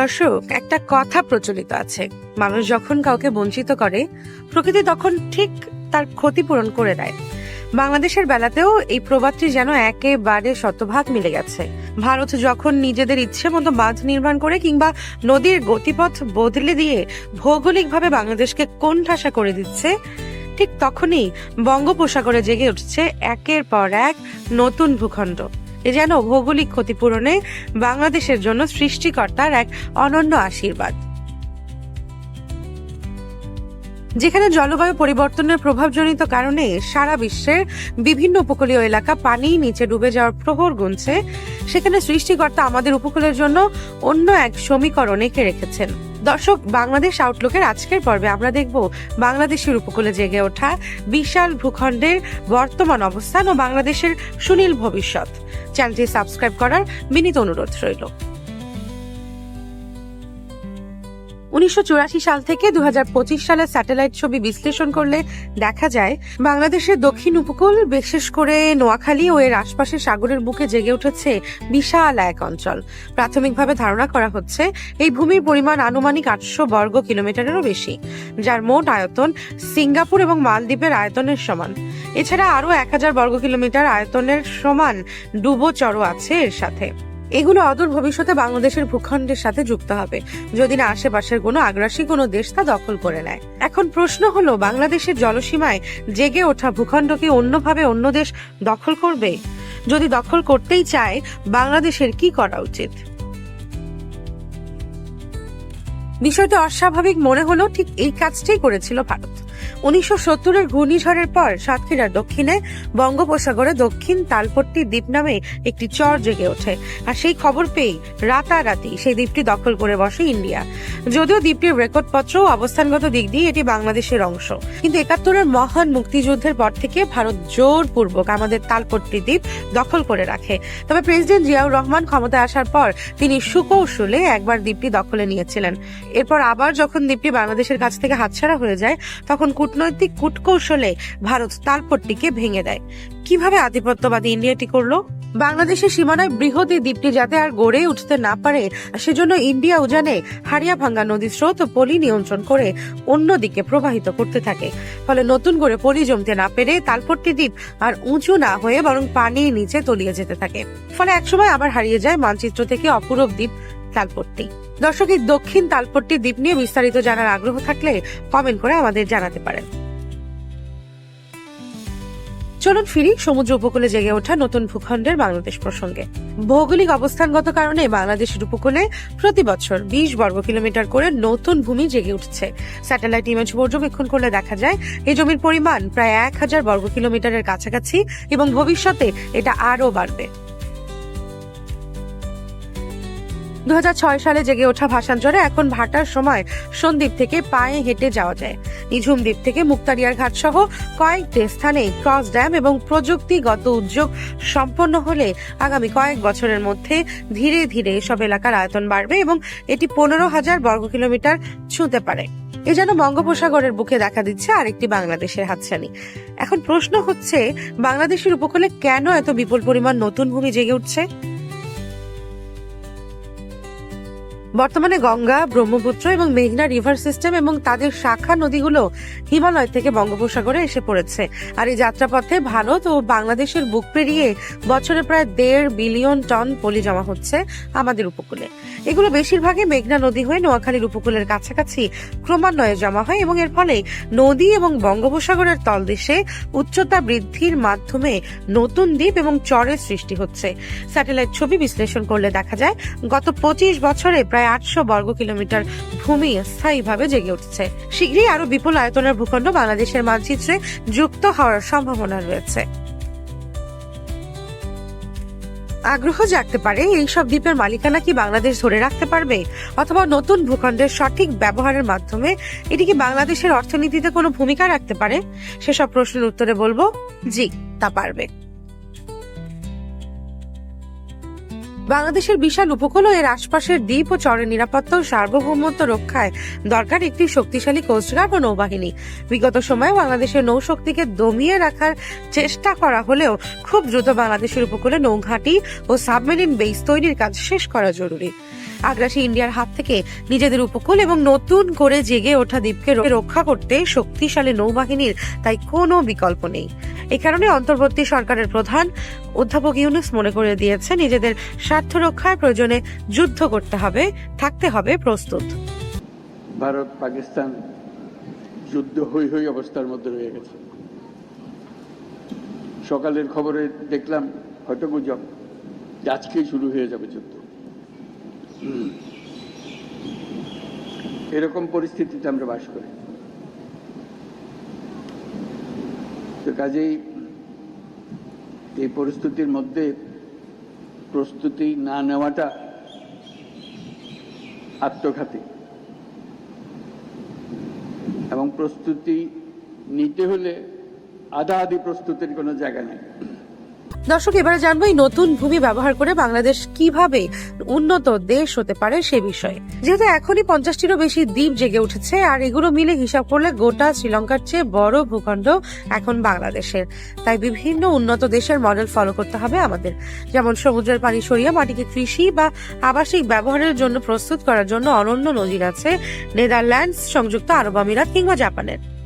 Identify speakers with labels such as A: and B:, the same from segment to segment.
A: দর্শক, একটা কথা প্রচলিত আছে। মানুষ যখন কাউকে বঞ্চিত করে, প্রকৃতি তখন ঠিক তার ক্ষতিপূরণ করে দেয়। বাংলাদেশের বেলাতেও এই প্রবাদটি যেন একেবারে শতভাগ মিলে গেছে। ভারত যখন নিজেদের ইচ্ছে মতো বাঁধ নির্মাণ করে কিংবা নদীর গতিপথ বদলে দিয়ে ভৌগোলিকভাবে বাংলাদেশকে কোণঠাসা করে দিচ্ছে, ঠিক তখনই বঙ্গোপসাগরে জেগে উঠছে একের পর এক নতুন ভূখণ্ড। এ যেন ভৌগোলিক ক্ষতিপূরণে বাংলাদেশের জন্য সৃষ্টিকর্তার এক অনন্য আশীর্বাদ। যেখানে জলবায়ু পরিবর্তনের প্রভাবজনিত কারণে সারা বিশ্বের বিভিন্ন উপকূলীয় এলাকা পানি নিচে ডুবে যাওয়ার প্রহর গুনছে, সেখানে সৃষ্টিকর্তা আমাদের উপকূলের জন্য অন্য এক সমীকরণ এঁকে রেখেছেন। দর্শক, বাংলাদেশ আউটলুকের আজকের পর্বে আমরা দেখব বাংলাদেশের উপকূলে জেগে ওঠা বিশাল ভূখণ্ডের বর্তমান অবস্থান ও বাংলাদেশের সুনীল ভবিষ্যৎ। চ্যানেলটি সাবস্ক্রাইব করার বিনীত অনুরোধ রইল। উনিশশো চুরাশি সাল থেকে দু হাজার পঁচিশ সালের স্যাটেলাইট ছবি বিশ্লেষণ করলে দেখা যায়, বাংলাদেশের দক্ষিণ উপকূল, বিশেষ করে নোয়াখালী ও এর আশপাশের সাগরের বুকে জেগে উঠেছে বিশাল এক অঞ্চল। প্রাথমিকভাবে ধারণা করা হচ্ছে, এই ভূমির পরিমাণ আনুমানিক আটশো বর্গ কিলোমিটারেরও বেশি, যার মোট আয়তন সিঙ্গাপুর এবং মালদ্বীপের আয়তনের সমান। এছাড়া আরও এক হাজার বর্গ কিলোমিটার আয়তনের সমান ডুবো চড়ো আছে এর সাথে। এগুলো অদূর ভবিষ্যতে বাংলাদেশের ভূখণ্ডের সাথে যুক্ত হবে। যদি না আশেপাশের কোনো আগ্রাসী কোনো দেশ তা দখল করে নেয়। এখন প্রশ্ন হলো, বাংলাদেশের জলসীমায় জেগে ওঠা ভূখণ্ডকে অন্যভাবে অন্য দেশ দখল করবে? যদি দখল করতেই চায়, বাংলাদেশের কি করা উচিত? বিষয়টি অস্বাভাবিক মনে হলো ঠিক এই কাজটাই করেছিল ভারত। উনিশশো সত্তরের ঘূর্ণিঝড়ের পর সাতক্ষীরার দক্ষিণে বঙ্গোপসাগরে দক্ষিণ তালপট্টি দ্বীপ নামে একটি চর জেগে ওঠে। আর সেই খবর পেয়ে রাতারাতি সেই দ্বীপটি দখল করে বসে ইন্ডিয়া। যদিও দ্বীপটির রেকর্ডপত্র ও অবস্থানগত দিক দিয়ে এটি বাংলাদেশের অংশ। কিন্তু একাত্তরের মহান মুক্তিযুদ্ধের পর থেকে ভারত জোরপূর্বক আমাদের তালপট্টি দ্বীপ দখল করে রাখে। তবে প্রেসিডেন্ট জিয়াউর রহমান ক্ষমতায় আসার পর তিনি সুকৌশলে একবার দ্বীপটি দখলে নিয়েছিলেন। এরপর আবার যখন দ্বীপটি বাংলাদেশের কাছ থেকে হাতছাড়া হয়ে যায়, তখন কূটনৈতিক কূটকৌশলে ভারত তালপট্টিকে ভেঙে দেয়। কীভাবে আধিপত্যবাদী ইন্ডিয়াটি করল? বাংলাদেশের সীমানায় বৃহৎ এই দ্বীপটি যাতে আর গড়ে উঠতে না পারে, সেজন্য ইন্ডিয়া উজানে হারিয়া ভাঙ্গা নদীর স্রোত ও পলি নিয়ন্ত্রণ করে অন্যদিকে প্রবাহিত করতে থাকে। ফলে নতুন করে পলি জমতে না পেরে তালপট্টি দ্বীপ আর উঁচু না হয়ে বরং পানির নিচে তলিয়ে যেতে থাকে। ফলে একসময় আবার হারিয়ে যায় মানচিত্র থেকে অপূরব দ্বীপ তালপট্টি। দর্শক এই দক্ষিণ তালপট্টি দ্বীপ নিয়ে বিস্তারিত জানার আগ্রহ থাকলে কমেন্ট করে আমাদের জানাতে পারেন। চলুন ফিরি সমুদ্র উপকূলে জেগে ওঠা নতুন ভূখণ্ডের বাংলাদেশ প্রসঙ্গে। ভৌগোলিক অবস্থানগত কারণে বাংলাদেশের উপকূলে প্রতি বছর বিশ বর্গ কিলোমিটার করে নতুন ভূমি জেগে উঠছে। স্যাটেলাইট ইমেজ পর্যবেক্ষণ করলে দেখা যায় এই জমির পরিমাণ প্রায় এক হাজার বর্গ কিলোমিটারের কাছাকাছি এবং ভবিষ্যতে এটা আরও বাড়বে। দু হাজার ছয় সালে জেগে ওঠা ভাষান্তরে এখন ভাটার সময় সন্দ্বীপ থেকে পায়ে হেঁটে যাওয়া যায়। নিঝুম দ্বীপ থেকে মুক্তারিয়ার ঘাট সহ কয়েকটি স্থানে ক্রস ড্যাম এবং প্রযুক্তিগত উদ্যোগ সম্পন্ন হলে আগামী কয়েক বছরের মধ্যে ধীরে ধীরে এসব এলাকার আয়তন বাড়বে এবং এটি পনেরো হাজার বর্গ কিলোমিটার ছুঁতে পারে। এ যেন বঙ্গোপসাগরের বুকে দেখা দিচ্ছে আরেকটি বাংলাদেশের হাতছানি। এখন প্রশ্ন হচ্ছে, বাংলাদেশের উপকূলে কেন এত বিপুল পরিমাণ নতুন ভূমি জেগে উঠছে? বর্তমানে গঙ্গা, ব্রহ্মপুত্র এবং মেঘনা রিভার সিস্টেম এবং তাদের শাখা নদীগুলো হিমালয় থেকে বঙ্গোপসাগরে এসে পড়েছে। আর এই যাত্রাপথে ভারত ও বাংলাদেশের বুক পেরিয়ে বছরে প্রায় দেড় বিলিয়ন টন পলি জমা হচ্ছে আমাদের উপকূলে। এগুলো বেশিরভাগই মেঘনা নদী হয়ে নোয়াখালীর উপকূলের কাছাকাছি ক্রমান্বয়ে জমা হয় এবং এর ফলে নদী এবং বঙ্গোপসাগরের তলদেশে উচ্চতা বৃদ্ধির মাধ্যমে নতুন দ্বীপ এবং চরের সৃষ্টি হচ্ছে। স্যাটেলাইট ছবি বিশ্লেষণ করলে দেখা যায়, গত পঁচিশ বছরে প্রায় আটশো বর্গ কিলোমিটার ভূমি স্থায়ীভাবে জেগে উঠছে। শীঘ্রই আরও বিপুল আয়তনের ভূখণ্ড বাংলাদেশের মানচিত্রে যুক্ত হওয়ার সম্ভাবনা রয়েছে। আগ্রহ জাগতে পারে এইসব দ্বীপের মালিকানা কি বাংলাদেশ ধরে রাখতে পারবে? অথবা নতুন ভূখণ্ডের সঠিক ব্যবহারের মাধ্যমে এটি কি বাংলাদেশের অর্থনীতিতে কোনো ভূমিকা রাখতে পারে? সেসব প্রশ্নের উত্তরে বলব, জি, তা পারবে। বাংলাদেশের বিশাল উপকূল ও এর আশপাশের দ্বীপ ও চরের নিরাপত্তা ও সার্বভৌমত্ব রক্ষায় দরকার একটি শক্তিশালী কোস্টগার্ড ও নৌবাহিনী। বিগত সময়ে বাংলাদেশের নৌশক্তিকে দমিয়ে রাখার চেষ্টা করা হলেও খুব দ্রুত বাংলাদেশের উপকূলে নৌঘাঁটি ও সাবমেরিন বেস তৈরির কাজ শেষ করা জরুরি। আগ্রাসী ইন্ডিয়ার হাত থেকে নিজেদের উপকূল এবং নতুন করে জেগে ওঠা দ্বীপকে রক্ষা করতে শক্তিশালী নৌবাহিনীর তাই কোনো বিকল্প নেই। এই কারণে অন্তর্বর্তী সরকারের প্রধান অধ্যাপক ইউনুস মনে করে দিয়েছে নিজেদের স্বার্থ রক্ষার প্রয়োজনে যুদ্ধ করতে হবে, থাকতে হবে প্রস্তুত।
B: ভারত, পাকিস্তান যুদ্ধ হই হই অবস্থার মধ্যে রয়ে গেছে। সকালের খবরে দেখলাম, হয়তো গুজব আজকেই শুরু হয়ে যাবে যুদ্ধ। এরকম পরিস্থিতিতে আমরা বাস করি। তো কাজেই এই পরিস্থিতির মধ্যে প্রস্তুতি না নেওয়াটা আত্মঘাতী। এবং প্রস্তুতি নিতে হলে আধা আধি প্রস্তুতির কোনো জায়গা নেই।
A: দর্শক, এবারে জানব এই নতুন ভূমি ব্যবহার করে বাংলাদেশ কীভাবে উন্নত দেশ হতে পারে সে বিষয়ে। যেহেতু এখনই পঞ্চাশটিরও বেশি দ্বীপ জেগে উঠেছে, আর এগুলো মিলে হিসাব করলে গোটা শ্রীলঙ্কার চেয়ে বড় ভূখণ্ড এখন বাংলাদেশের। তাই বিভিন্ন উন্নত দেশের মডেল ফলো করতে হবে আমাদের। যেমন সমুদ্রের পানি সরিয়ে মাটিকে কৃষি বা আবাসিক ব্যবহারের জন্য প্রস্তুত করার জন্য অনন্য নজির আছে নেদারল্যান্ডস, সংযুক্ত আরব আমিরাত কিংবা জাপানের।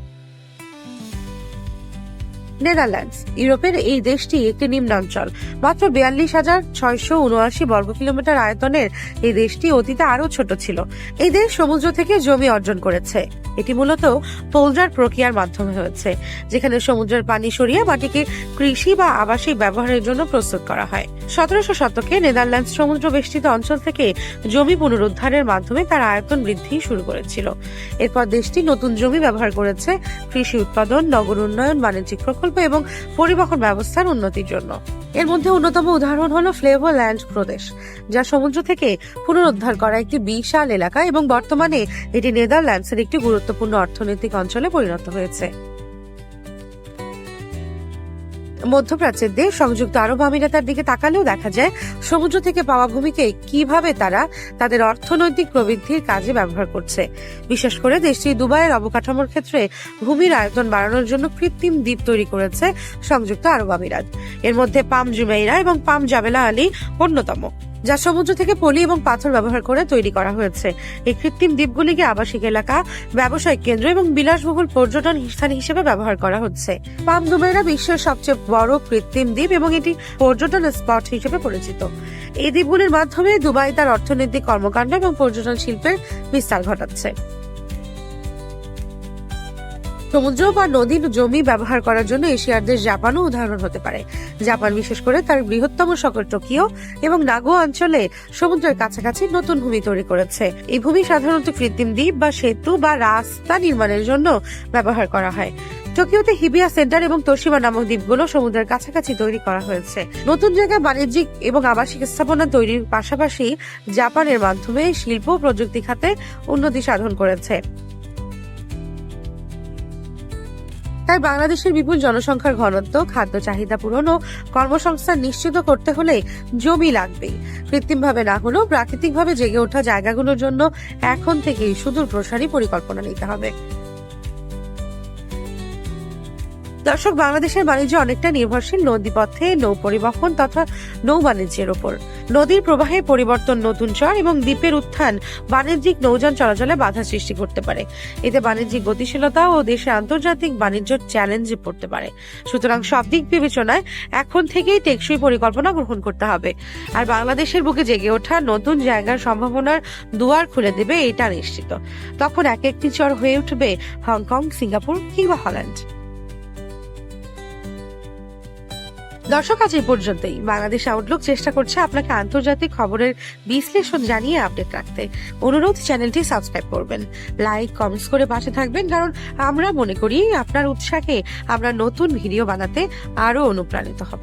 A: নেদারল্যান্ডস, ইউরোপের এই দেশটি একটি নিম্নাঞ্চল। মাত্র বিয়াল্লিশ হাজার ছয়শো উনআশি বর্গ কিলোমিটার আয়তনের এই দেশটি অতীতে আরও ছোট ছিল। এই দেশ সমুদ্র থেকে জমি অর্জন করেছে। এটি মূলত পোলজার প্রক্রিয়ার মাধ্যমে হয়েছে, যেখানে সমুদ্রের পানি সরিয়ে মাটিকে কৃষি বা আবাসিক ব্যবহারের জন্য প্রস্তুত করা হয়। সতেরোশো শতকে নেদারল্যান্ডস সমুদ্র বেষ্টিত অঞ্চল থেকে জমি পুনরুদ্ধারের মাধ্যমে তার আয়তন বৃদ্ধি শুরু করেছিল। এরপর দেশটি নতুন জমি ব্যবহার করেছে। কৃষি উৎপাদন, নগর উন্নয়ন, বাণিজ্যিক প্রকল্প এবং পরিবহন ব্যবস্থার উন্নতির জন্য। এর মধ্যে অন্যতম উদাহরণ হলো ফ্লেভারল্যান্ড প্রদেশ, যা সমুদ্র থেকে পুনরুদ্ধার করা একটি বিশাল এলাকা এবং বর্তমানে এটি নেদারল্যান্ডসের একটি গুরুত্বপূর্ণ অর্থনৈতিক অঞ্চলে পরিণত হয়েছে। মধ্যপ্রাচ্যের দেশ সংযুক্ত আরব আমিরাতার দিকে তাকালেও দেখা যায়, সমুদ্র থেকে পাওয়া ভূমিকে কীভাবে তারা তাদের অর্থনৈতিক প্রবৃদ্ধির কাজে ব্যবহার করছে। বিশেষ করে দেশটি দুবাইয়ের অবকাঠামোর ক্ষেত্রে ভূমির আয়তন বাড়ানোর জন্য কৃত্রিম দ্বীপ তৈরি করেছে সংযুক্ত আরব আমিরাত। এর মধ্যে পাম জুমেইরা এবং পাম জাবেলা আলী অন্যতম। যা সমুদ্র থেকে পলি এবং পাথর ব্যবহার করে তৈরি করা হয়েছে। এই কৃত্রিম দ্বীপগুলিকে আবাসিক এলাকা, ব্যবসায়িক কেন্দ্র এবং বিলাসবহুল পর্যটন স্থান হিসেবে ব্যবহার করা হচ্ছে। পাম দুবাইরা বিশ্বের সবচেয়ে বড় কৃত্রিম দ্বীপ এবং এটি পর্যটন স্পট হিসেবে পরিচিত। এই দ্বীপগুলির মাধ্যমে দুবাই তার অর্থনৈতিক কর্মকাণ্ড এবং পর্যটন শিল্পের বিস্তার ঘটাচ্ছে। সমুদ্র বা নদীর জমি ব্যবহার করার জন্য এশিয়ার দেশ জাপানও উদাহরণ হতে পারে। জাপান বিশেষ করে তার বৃহত্তম শহর টোকিও এবং নাগো অঞ্চলে সমুদ্রের কাছাকাছি নতুন ভূমি তৈরি করেছে। এই ভূমি সাধারণত কৃত্রিম দ্বীপ বা সেতু বা রাস্তা নির্মাণের জন্য ব্যবহার করা হয়। টোকিওতে হিবিয়া সেন্টার এবং তোশিমা নামক দ্বীপগুলো সমুদ্রের কাছাকাছি তৈরি করা হয়েছে। নতুন জায়গায় বাণিজ্যিক এবং আবাসিক স্থাপনা তৈরির পাশাপাশি জাপানের মাধ্যমে শিল্প প্রযুক্তি খাতে উন্নতি সাধন করেছে। তাই বাংলাদেশের বিপুল জনসংখ্যার ঘনত্ব, খাদ্য চাহিদা পূরণ ও কর্মসংস্থান নিশ্চিত করতে হলে জমি লাগবে কৃত্রিমভাবে না হলেও প্রাকৃতিকভাবে জেগে ওঠা জায়গাগুলোর জন্য এখন থেকেই সুদূর প্রসারী পরিকল্পনা নিতে হবে। দর্শক, বাংলাদেশের বাণিজ্য অনেকটা নির্ভরশীল নদীপথে নৌ পরিবহন তথা নৌ বাণিজ্যের ওপর। নদীর প্রবাহে পরিবর্তন, নতুন চর এবং দ্বীপের উত্থান বাণিজ্যিক নৌযান চলাচলে বাধা সৃষ্টি করতে পারে। এতে বাণিজ্যিক গতিশীলতা ও দেশে আন্তর্জাতিক বাণিজ্য চ্যালেঞ্জে পড়তে পারে। সুতরাং সব দিক বিবেচনায় এখন থেকেই টেকসই পরিকল্পনা গ্রহণ করতে হবে। আর বাংলাদেশের বুকে জেগে ওঠা নতুন জায়গার সম্ভাবনার দুয়ার খুলে দেবে এটা নিশ্চিত। তখন এক একটি চর হয়ে উঠবে হংকং, সিঙ্গাপুর কিংবা হল্যান্ড। দর্শক, আজ এই পর্যন্তই। বাংলাদেশ আউটলুক চেষ্টা করছে আপনাকে আন্তর্জাতিক খবরের বিশ্লেষণ জানিয়ে আপডেট রাখতে। অনুরোধ, চ্যানেলটি সাবস্ক্রাইব করবেন। লাইক কমেন্টস করে পাশে থাকবেন। কারণ আমরা মনে করি আপনার উৎসাহে আমরা নতুন ভিডিও বানাতে আরও অনুপ্রাণিত হব।